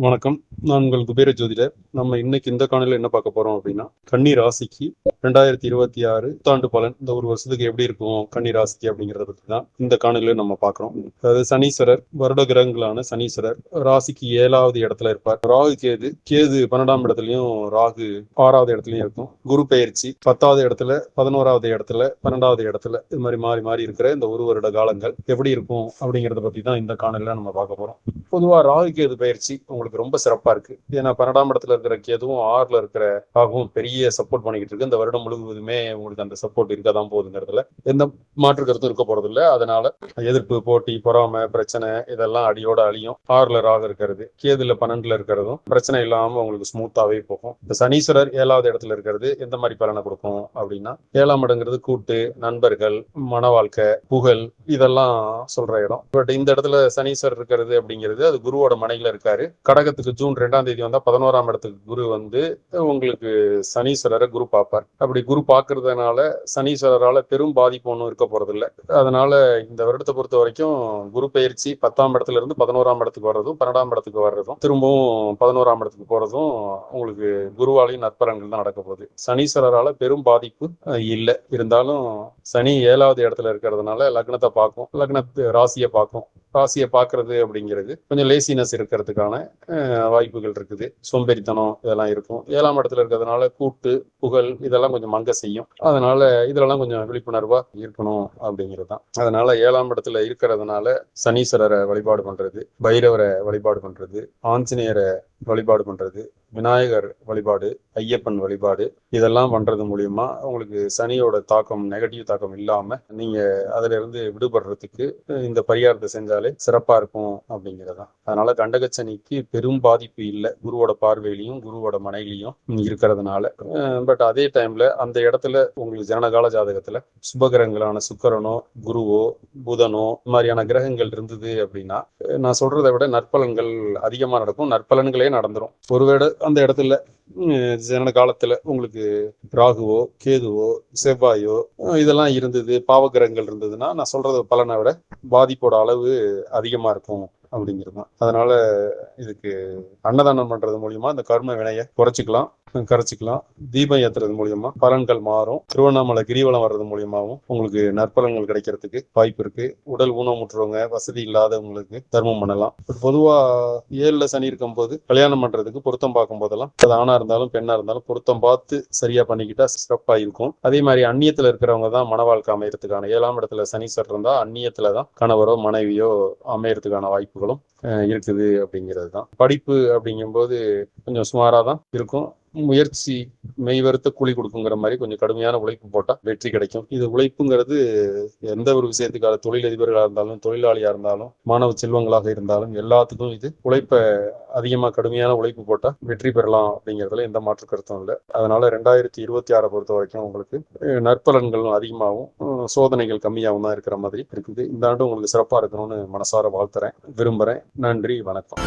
வணக்கம். நான் உங்கள் குபேர ஜோதிடர். நம்ம இன்னைக்கு இந்த காணொலியில் என்ன பார்க்க போறோம் அப்படின்னா கன்னி ராசிக்கு ரெண்டாயிரத்தி இருபத்தி ஆறு புத்தாண்டு பலன் இந்த ஒரு வருஷத்துக்கு எப்படி இருக்கும் கன்னி ராசிக்கு அப்படிங்கறத பத்தி தான் இந்த காணொலியில நம்ம பாக்குறோம் அதாவது சனீஸ்வரர் வருட கிரகங்களான சனீஸ்வரர் ராசிக்கு ஏழாவது இடத்துல இருப்பார். ராகு கேது கேது பன்னெண்டாம் இடத்துலயும் ராகு ஆறாவது இடத்துலயும் இருக்கும். குரு பெயர்ச்சி பத்தாவது இடத்துல பதினோராவது இடத்துல பன்னெண்டாவது இடத்துல இது மாதிரி மாறி மாறி இருக்கிற இந்த ஒரு வருட காலங்கள் எப்படி இருக்கும் அப்படிங்கறத பத்தி தான் இந்த காணொலியில நம்ம பார்க்க போறோம். பொதுவா ராகு கேது பயிற்சி உங்களுக்கு ரொம்ப சிறப்பா இருக்கு. ஏன்னா பன்னெண்டாம் இடத்துல இருக்கிற கேதுவும் ஆறுல இருக்கிற ஆகவும் பெரிய சப்போர்ட் பண்ணிக்கிட்டு இருக்கு. இந்த வருடம் முழுவதுமே உங்களுக்கு அந்த சப்போர்ட் இருக்க தான் போகுதுங்கிறதுல எந்த மாற்று கருத்தும் இருக்க போறது இல்லை அதனால எதிர்ப்பு போட்டி பொறாமை பிரச்சனை இதெல்லாம் அடியோட அழியும். ஆறுல ராக இருக்கிறது கேதுல பன்னெண்டுல இருக்கிறதும் பிரச்சனை இல்லாம உங்களுக்கு ஸ்மூத்தாவே போகும். இந்த சனீஸ்வரர் ஏழாவது இடத்துல இருக்கிறது எந்த மாதிரி பலனை கொடுக்கும் அப்படின்னா ஏழாம் இடங்கிறது கூட்டு நண்பர்கள் மன வாழ்க்கை புகழ் இதெல்லாம் சொல்ற இடம். பட் இந்த இடத்துல சனீஸ்வரர் இருக்கிறது அப்படிங்கிறது அது குருவோட மனையில இருக்காரு. கடகத்துக்கு ஜூன் ரெண்டாம் தேதி வந்தா பதினோராம் இடத்துக்கு குரு வந்து உங்களுக்கு சனீஸ்வரரை குரு பார்ப்பார். அப்படி குரு பார்க்கறதுனால சனீஸ்வரரால பெரும் பாதிப்பு ஒன்றும் இருக்க போறது இல்லை அதனால இந்த வருடத்தை பொறுத்த வரைக்கும் குரு பயிற்சி பத்தாம் இடத்துல இருந்து பதினோராம் இடத்துக்கு வர்றதும் பன்னெண்டாம் இடத்துக்கு வர்றதும் திரும்பவும் பதினோராம் இடத்துக்கு போறதும் உங்களுக்கு குருவாலையும் நற்பலன்கள் தான் நடக்க போகுது. சனீஸ்வரரால பெரும் பாதிப்பு இல்லை. இருந்தாலும் சனி ஏழாவது இடத்துல இருக்கிறதுனால லக்னத்தை பார்க்கும். லக்னத்து ராசியை பார்க்கும். ராசியை பார்க்கறது அப்படிங்கிறது கொஞ்சம் லேசினஸ் இருக்கிறதுக்கான வாய்ப்புகள் இருக்குது. சோம்பேறித்தனம் இதெல்லாம் இருக்கும். ஏழாம் இடத்துல இருக்கிறதுனால கூட்டு புகழ் இதெல்லாம் கொஞ்சம் மங்க செய்யும். அதனால இதெல்லாம் கொஞ்சம் விழிப்புணர்வா இருக்கணும் அப்படிங்கிறது தான் அதனால ஏழாம் இடத்துல இருக்கிறதுனால சனீஸ்வரரை வழிபாடு பண்றது பைரவரை வழிபாடு பண்றது ஆஞ்சநேயரை வழிபாடு பண்றது விநாயகர் வழிபாடு ஐயப்பன் வழிபாடு இதெல்லாம் பண்றது மூலியமா உங்களுக்கு சனியோட தாக்கம் நெகட்டிவ் தாக்கம் இல்லாம நீங்க அதுல இருந்து விடுபடுறதுக்கு இந்த பரிகாரத்தை செஞ்சாலே சிறப்பா இருக்கும் அப்படிங்கறதுதான் அதனால கண்டகச்சனிக்கு பெரும் பாதிப்பு இல்லை. குருவோட பார்வையிலையும் குருவோட மனையிலையும் இருக்கிறதுனால. பட் அதே டைம்ல அந்த இடத்துல உங்களுக்கு ஜனனகால ஜாதகத்துல சுபகிரகங்களான சுக்கரனோ குருவோ புதனோ மாதிரியான கிரகங்கள் இருந்தது அப்படின்னா நான் சொல்றதை விட நற்பலன்கள் அதிகமா நடக்கும். நற்பலன்களே நடந்துரும். ஒருவேளை அந்த இடத்துல ஜன காலத்துல உங்களுக்கு ராகுவோ கேதுவோ செவ்வாயோ இதெல்லாம் இருந்தது பாவகிரகங்கள் இருந்ததுன்னா நான் சொல்றது பலனை விட பாதிப்போட அளவு அதிகமா இருக்கும். அப்படிங்கிறது தான் அதனால இதுக்கு அன்னதானம் பண்றது மூலியமா இந்த கர்ம வினையை குறைச்சிக்கலாம் கரைச்சிக்கலாம். தீபம் ஏத்துறது மூலியமா பலன்கள் மாறும். திருவண்ணாமலை கிரிவலம் வர்றது மூலியமாவும் உங்களுக்கு நற்பலன்கள் கிடைக்கிறதுக்கு வாய்ப்பு இருக்கு. உடல் ஊனமுற்றவங்க வசதி இல்லாதவங்களுக்கு தர்மம் பண்ணலாம். பொதுவா ஏழுல சனி இருக்கும்போது கல்யாணம் பண்றதுக்கு பொருத்தம் பார்க்கும் போதெல்லாம் அது ஆணா இருந்தாலும் பெண்ணா இருந்தாலும் பொருத்தம் பார்த்து சரியா பண்ணிக்கிட்டா சிறப்பா இருக்கும். அதே மாதிரி அந்நியத்துல இருக்கிறவங்க தான் மன வாழ்க்கை அமையறதுக்கான ஏழாம் இடத்துல சனி சனீஸ்வரர் இருந்தா அந்நியத்துல தான் கணவரோ மனைவியோ அமையறதுக்கான வாய்ப்புகளும் இருக்குது அப்படிங்கிறது தான் படிப்பு அப்படிங்கும்போது கொஞ்சம் சுமாரா தான் இருக்கும். முயற்சி மெய்வருத்த கூலி கொடுக்குங்கிற மாதிரி கொஞ்சம் கடுமையான உழைப்பு போட்டால் வெற்றி கிடைக்கும். இது உழைப்புங்கிறது எந்த ஒரு விஷயத்துக்காக தொழிலதிபர்களாக இருந்தாலும் தொழிலாளியாக இருந்தாலும் மாணவ செல்வங்களாக இருந்தாலும் எல்லாத்துக்கும் இது உழைப்பை அதிகமாக கடுமையான உழைப்பு போட்டால் வெற்றி பெறலாம் அப்படிங்கிறதுல எந்த மாற்று கருத்தும் இல்லை. அதனால ரெண்டாயிரத்தி இருபத்தி ஆறை பொறுத்த வரைக்கும் உங்களுக்கு நற்பலன்களும் அதிகமாகவும் சோதனைகள் கம்மியாகவும் தான் இருக்கிற மாதிரி இருக்குது. இந்த ஆண்டு உங்களுக்கு சிறப்பாக இருக்கணும்னு மனசார வாழ்த்துறேன். விரும்புகிறேன் நன்றி. வணக்கம்.